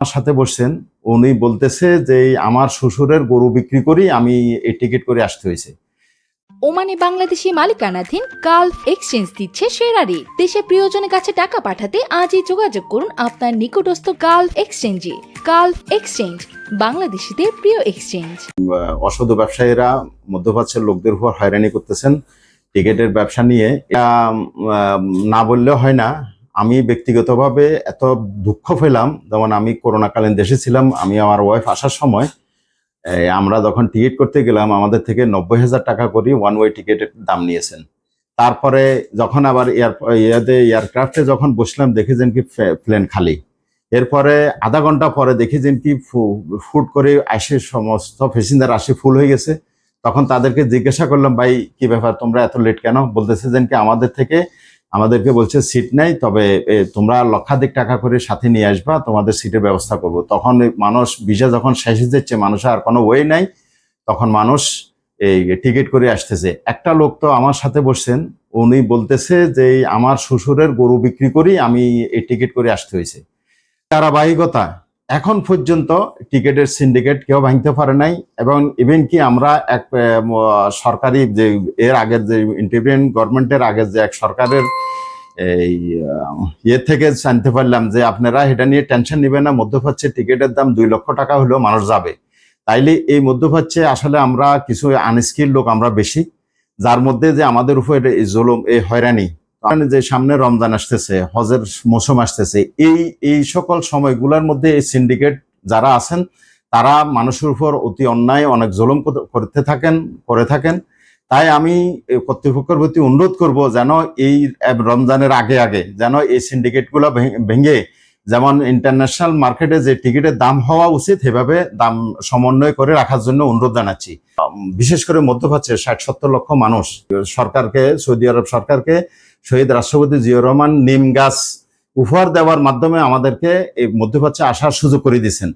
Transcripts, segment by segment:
আমার সাথে বসছেন উনি বলতেছে যে আমার শ্বশুরের গরু বিক্রি করি আমি এই টিকিট করে আসতে হয়েছে। ওমানে বাংলাদেশি মালিকানাধীন গালফ এক্সচেঞ্জ দিচ্ছে সেরা রেট দেশে প্রিয়জনের কাছে টাকা পাঠাতে আজই যোগাযোগ করুন আপনার নিকটস্থ গালফ এক্সচেঞ্জে। গালফ এক্সচেঞ্জ বাংলাদেশিদের প্রিয় এক্সচেঞ্জ। অসাধু ব্যবসায়ীরা মধ্যপ্রাচ্যের লোকদের উপর হয়রানি করতেছেন টিকিটের ব্যবসা নিয়ে। না বললেও হয় না আমি ব্যক্তিগতভাবে এত দুঃখ পেলাম, যেমন আমি করোনাকালীন দেশে ছিলাম, আমি আমার ওয়াইফ আসার সময় আমরা যখন টিকিট করতে গেলাম, আমাদের থেকে নব্বই হাজার টাকা করে ওয়ান ওয়ে টিকিটের দাম নিয়েছেন। তারপরে যখন আবার এয়ার ইয়াতে এয়ারক্রাফটে যখন বসলাম, দেখেছেন কি প্লেন খালি। এরপরে আধা ঘণ্টা পরে দেখেছেন কি ফুট করে আসে সমস্ত প্যাসেঞ্জার আসে ফুল হয়ে গেছে। তখন তাদেরকে জিজ্ঞাসা করলাম, ভাই, কি ব্যাপার? তোমরা এত লেট কেন? বলতেছে যেন কি আমাদের থেকে আমাদেরকে বলছে, সিট নেই, তবে তোমরা লক্ষাধিক টাকা করে সাথে নিয়ে আসবা, তোমাদের সিটের ব্যবস্থা করব। তখন মানুষ, ভিসা যখন শেষ হয়ে যাচ্ছে, মানুষের আর কোনো ওয়ে নাই। তখন মানুষ এই টিকিট করে আসতেছে। একটা লোক তো আমার সাথে বসছেন, উনি বলতেছে যে আমার শ্বশুরের গরু বিক্রি করি আমি এই টিকিট করে আসতে হয়েছে। ধারাবাহিকতা এখন পর্যন্ত টিকিটের সিন্ডিকেট কেউ ভাঙতে পারে নাই, এবং ইভেন কি আমরা এক সরকারি যে, এর আগের যে ইন্ডিপেন্ডেন্ট গভর্নমেন্টের আগের যে এক সরকারের এই ইয়ে থেকে জানতে পারলাম যে আপনারা এটা নিয়ে টেনশন নেবেন না মধ্যপ্রাচ্যের টিকিটের দাম দুই লক্ষ টাকা হলেও মানুষ যাবে। তাইলে এই মধ্যপ্রাচ্যে আসলে আমরা কিছু আনস্কিল লোক আমরা বেশি, যার মধ্যে যে আমাদের উপর এই জুলুম, এই হয়রানি যে সামনে রমজান আসতেছে, হজের মৌসুম আসতেছে, এই এই সকল সময়গুলোর মধ্যে এই সিন্ডিকেট যারা আছেন, তারা মানুষের উপর অতি অন্যায়, অনেক জলম কর- করতে থাকেন, করে থাকেন। তাই আমি কর্তৃপক্ষের প্রতি অনুরোধ করব যেন এই রমজানের আগে আগে যেন এই সিন্ডিকেটগুলো ভেঙে যেমন ইন্টারন্যাশনাল মার্কেটে যে টিকিটের দাম হওয়া উচিত, সেভাবে দাম সমন্বয় করে রাখার জন্য অনুরোধ জানাচ্ছি। বিশেষ করে মধ্যপ্রাচ্যের ষাট সত্তর লক্ষ মানুষ। সরকারকে, সৌদি আরব সরকারকে, শহীদ রাষ্ট্রপতি জিয়াউর রহমান নিম গাছ উপহার দেওয়ার মাধ্যমে আমাদেরকে এই মধ্যপ্রাচ্যে আসার সুযোগ করে দিয়েছেন।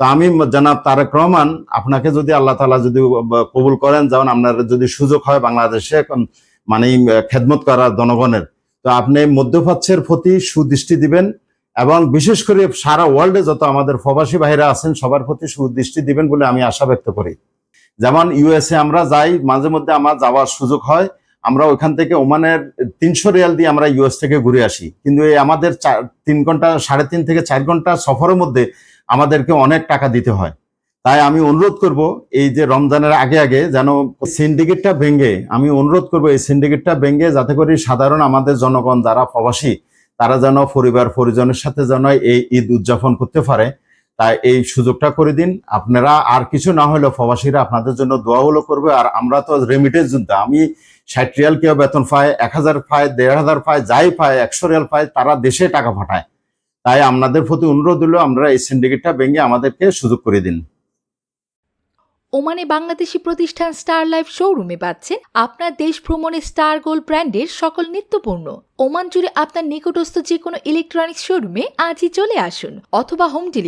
তো আমি জানাব তারেক রহমান, আপনাকে যদি আল্লাহ তালা যদি কবুল করেন, যেমন আপনার যদি সুযোগ হয় বাংলাদেশে মানে খেদমত করার জনগণের, তো আপনি মধ্যপ্রাচ্যের প্রতি সুদৃষ্টি দিবেন। এবং বিশেষ করে সারা ওয়ার্ল্ডে যত আমাদের প্রবাসী ভাইরা আছেন, সবার প্রতি সুদৃষ্টি দিবেন বলে আমি আশা ব্যক্ত করি। যেমন ইউএসএ আমরা যাই, মাঝে মধ্যে আমার যাওয়ার সুযোগ হয়। আমরা ওইখান থেকে ওমানের তিনশো রিয়াল দিয়ে আমরা ইউএস থেকে ঘুরে আসি। কিন্তু এই আমাদের তিন ঘণ্টা, সাড়ে তিন থেকে চার ঘণ্টা সফরের মধ্যে আমাদেরকে অনেক টাকা দিতে হয়। তাই আমি অনুরোধ করব, এই যে রমজানের আগে আগে যেন সিন্ডিকেটটা ভেঙে, আমি অনুরোধ করব এই সিন্ডিকেটটা ভেঙে যাতে করে সাধারণ আমাদের জনগণ যারা প্রবাসী তারা যেন পরিবার পরিজনের সাথে যেন এই ঈদ উদযাপন করতে পারে, তাই এই সুযোগটা করে দিন। আপনারা আর কিছু না হলেও প্রবাসীরা আপনাদের জন্য দোয়া হলো করবে। আর আমরা তো রেমিটেন্স যোদ্ধা, আমি ষাট রিয়াল কেউ বেতন পায়, এক হাজার পায়, দেড় হাজার পায়, যাই পায়, একশো রিয়াল পায়, তারা দেশে টাকা পাঠায়। তাই আপনাদের প্রতি অনুরোধ হলো, আমরা এই সিন্ডিকেটটা ভেঙে আমাদেরকে সুযোগ করে দিন। ওমানে বাংলাদেশি প্রতিষ্ঠান স্টার লাইফ শোরুমে পাচ্ছেন আপনার দেশ ভ্রমণে স্টার গোল্ড ব্র্যান্ডের সকল নিত্যপূর্ণ ওমান জুড়ে আপনার নিকটস্থ যে কোনো ইলেকট্রনিক্স শোরুমে আজই চলে আসুন অথবা হোম ডেলিভারি